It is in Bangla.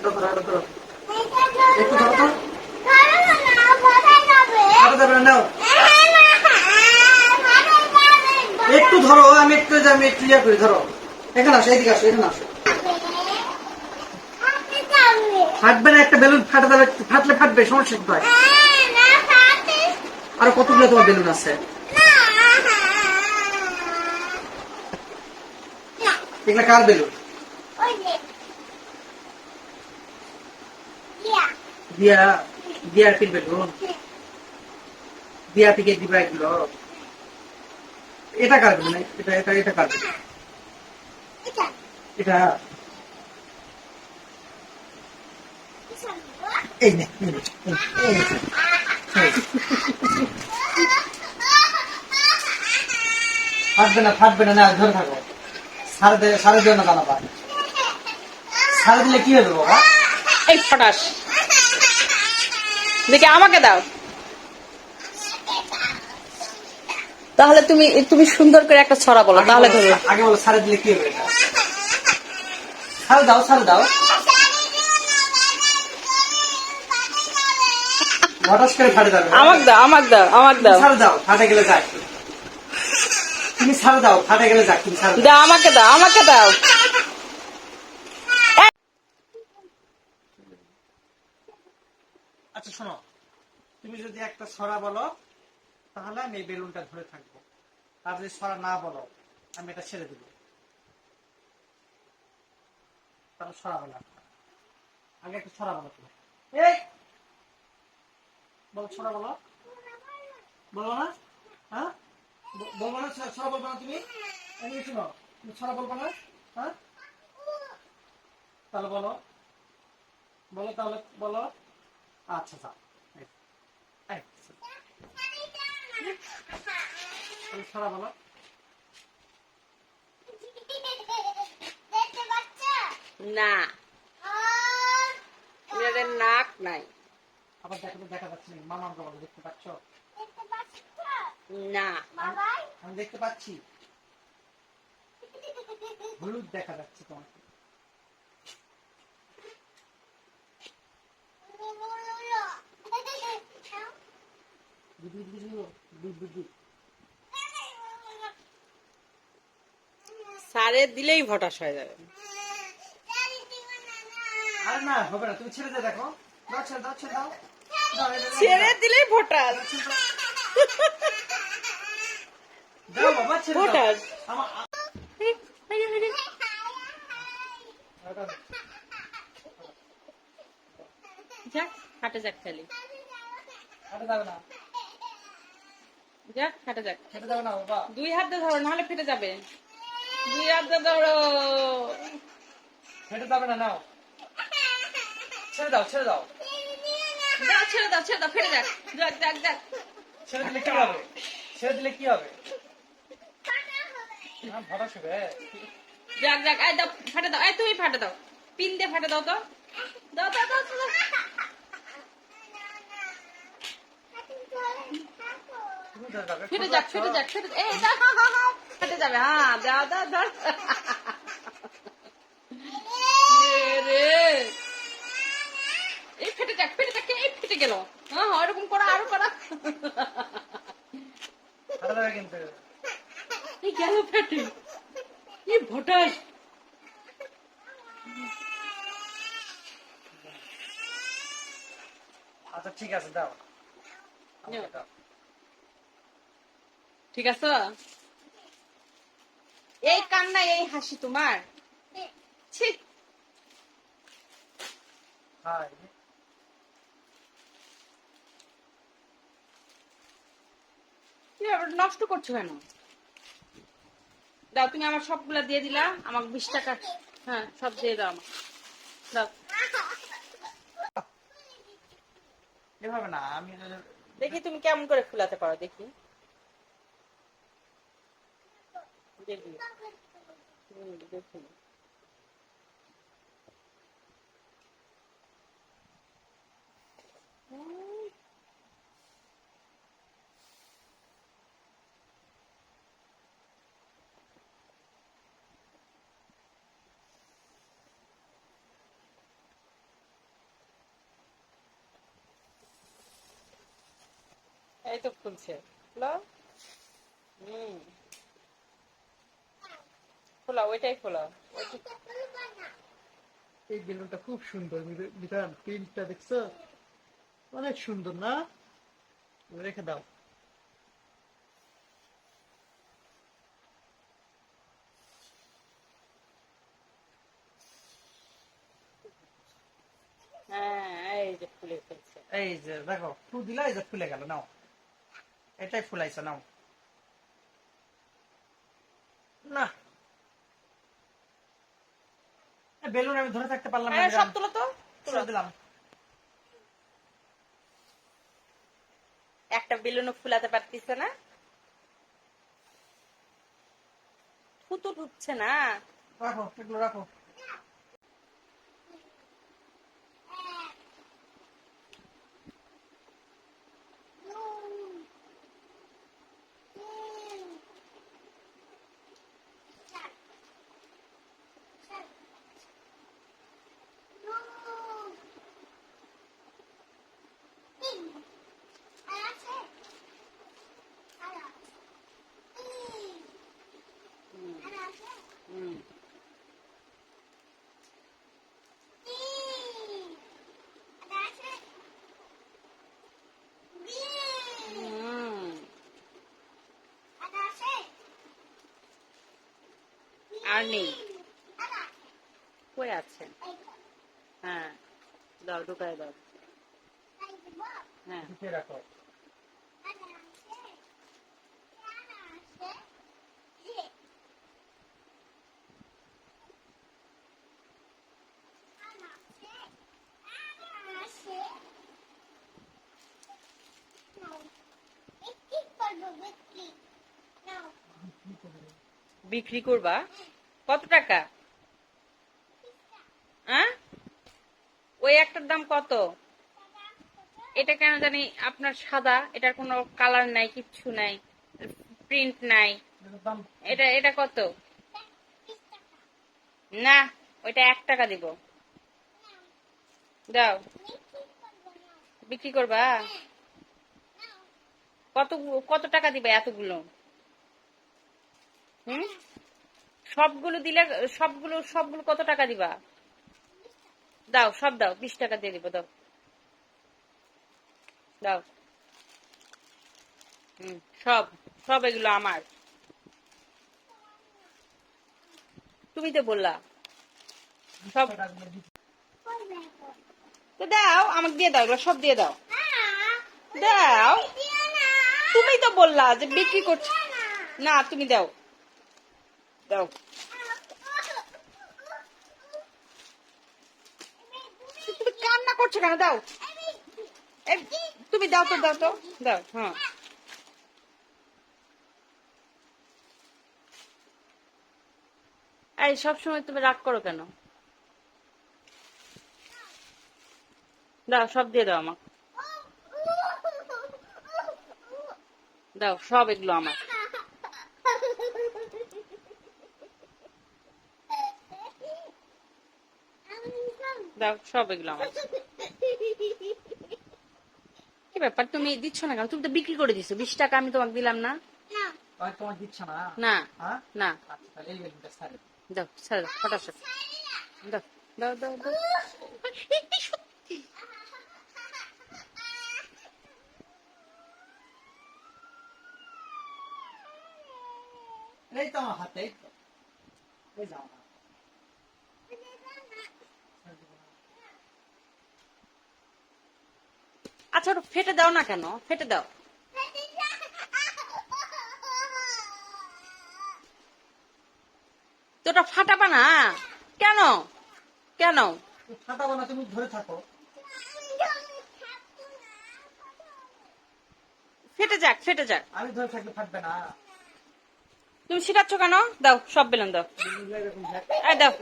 এটা ধরো এটা ধরো। একটু ধরো তো। আরও যাবে না নাও। একটু ধরো আমি একটু আমি একটু ইয়ে করি ধরো। এখানে আসো এদিকে আসো এখানে আসো। ফাটবে না একটা বেলুন ফাটা যাবে ফাটলে ফাটবে সমস্যা কোথায় আরও কতগুলো তোমার বেলুন আছে? এগুলো কার বেলুন? দিয়া দিয়া পিন বেলুন দিয়া থেকে দিবা এগুলো। এটা কার বেলুন এটা এটা এটা কার বেলুন এটা এই নে নে, নে, নে। না থাকবে না না ধরে থাকো। সারে দে সারে দিও না দানা পায় সারে দিলে কি হবে বাবা এই ফটাস। দেখি আমাকে দাও। তাহলে তুমি তুমি সুন্দর করে একটা ছড়া বলো তাহলে ধরো আগে বলো সারে দিলে কি হবে এটা? সারে দাও সারে দাও। হঠাৎ করে ফাটে যাবে। আমাকে দাও আমাকে দাও আমাকে দাও। সারে দাও ফাটে গেলে যাক। তুমি সারে দাও ফাটে গেলে যাক তুমি সারে দাও। দাও আমাকে দাও আমাকে দাও। আচ্ছা শোনো। তুমি যদি একটা ছড়া বলো, তাহলে আমি এই বেলুনটা ধরে থাকব। আর যদি ছড়া না বলো, আমি এটা ছেড়ে দেবো। তাহলে ছড়া বলো আগে একটা ছড়া বলো তুমি। বলো ছড়া বলো। বলো না? হ্যাঁ? বলব না ছড়া- বলব না তুমি? শুনো। তুমি ছড়া বলব না? হ্যাঁ? তাহলে বলো। বলো তাহলে, বলো। আচ্ছা তুমি ছড়া বলো। না। মেয়েদের নাক নাই। আবার দেখা দেখা যাচ্ছে মামা বলো দেখতে পাচ্ছ? না। আমি দেখতে পাচ্ছি। হলুদ দেখা যাচ্ছে তোমাকে। সারে দিলেই ভটাস হয়ে যাবে। আরে না হবে না তুমি ছেড়ে দিয়ে দেখো। দাও ছেড়ে দাও ছেড়ে দাও। দাও, এটা দাও, ছেড়ে দিলেই ভটাস দাও বাবা ছেড়ে দাও। যাক হাটে যাক খালি হাঁটে যাবে না। যাক। যাক দুই হাত দিয়ে ধরো নাহলে ফেটে যাবে। দুই হাত দিয়ে ধরো। হেঁটে যাবে না নাও। ছেড়ে দাও ছেড়ে দাও। দাও ছেড়ে দাও ছেড়ে দাও ফেটে যাক। যাক যাক যাক। ছেড়ে দিলে কি হবে? ছেড়ে দিলে কি হবে? যাক যাক এই দাও ফাটে দাও এই তুমি ফাটে দাও। পিন দিয়ে ফাটে দাও তো। দাও দাও দাও দাও, ধরে ফেটে যাক ফেটে যাক। ফেটে এই হা, হা, হা। ফেটে যাবে হ্যাঁ দাও দাও দাও রে এই ফেটে যাক ফেটে যাক এই ফেটে গেল? হ্যাঁ হ্যাঁ, ওরকম করো আরও করো। এই গেল ফেটে। কি ভটাস। আচ্ছা ঠিক আছে দাও। দাও। ঠিক আছে? এই কান্না এই হাসি তোমার? নষ্ট করছ কেন? দাও তুমি আমার সবগুলা দিয়ে দিলা আমাকে বিশ টাকা হ্যাঁ সব দিয়ে দাও আমাকে। দাও। এভাবে না আমি দেখি তুমি কেমন করে ফুলাতে পারো দেখি। দেখি হুম দেখুন এই তো ফুলছে হম। খোলাও ওইটাই ওইটা- এই বেলুনটা খুব সুন্দর বিধান প্রিন্টটা দেখছ? অনেক সুন্দর না? রেখে দাও। হ্যাঁ এই যে খুলে এই যে দেখো ফু দিলা এই যে ফুলে গেল নাও। এটাই ফুলাইছে নাও। না বেলুন আমি ধরে থাকতে পারলাম না হ্যাঁ সব তুলো তো। তুলে দিলাম। একটা বেলুনও ফুলাতে পারতিস না। থুতু ঢুকছে না। রাখো এগুলো রাখো। আর নেই। কই আছে? হ্যাঁ দাও ঢুকাই দাও। হ্যাঁ। ঢুকিয়ে রাখো। বিক্রি করবা? কত টাকা? হ্যাঁ? ওই একটার দাম কত? এটা কেন জানি আপনার সাদা, এটার কোনো কালার নাই, কিচ্ছু নাই প্রিন্ট নাই। এটা এটা কত? না, ওইটা এক টাকা দিব। দাও। বিক্রি করবা? কত কত টাকা দিবে এতগুলো? হুম? সবগুলো দিলে, সবগুলো সবগুলো কত টাকা দিবা? দাও, সব দাও, বিশ টাকা দিয়ে দিব, দাও। দাও। সব সব এগুলো আমার। তুমি তো বললা। সব। তো দাও, আমাকে দিয়ে দাও, এগুলো সব দিয়ে দাও। দাও। তুমি তো বললা যে বিক্রি করছ না, তুমি দাও। দাও তুমি কান্না করছ কেন? দাও। তুমি দাও তো দাও তো, দাও হ্যাঁ। এই সবসময় তুমি রাগ করো কেন? দাও, সব দিয়ে দাও আমাকে। দাও, সব এগুলো আমার। দাও সব এগুলো আমার। কি ব্যাপার তুমি দিচ্ছ না কেন? তুমি তো বিক্রি করে দিছো বিশ টাকা আমি তোমাকে দিলাম না। তোমার দিচ্ছে না? না হ্যাঁ? না। আচ্ছা তাহলে এই বেলুনটা ছাড়ে। দাও ছেড়ে দাও দাও দাও দাও দাও। এই, এই, সত্যি। এই তো আমার হাতে এই যাও আচ্ছা ফেটে দাও না কেন? ফেটে দাও। তো ওটা ফাটাবা না? কেন? কেন? ফাটাবো না তুমি ধরে থাকো। ফেটে যাক ফেটে যাক। আমি ধরে থাকলে ফাটবে না। তুমি শিখাচ্ছ কেন? দাও সব বেলুন দাও। দাও।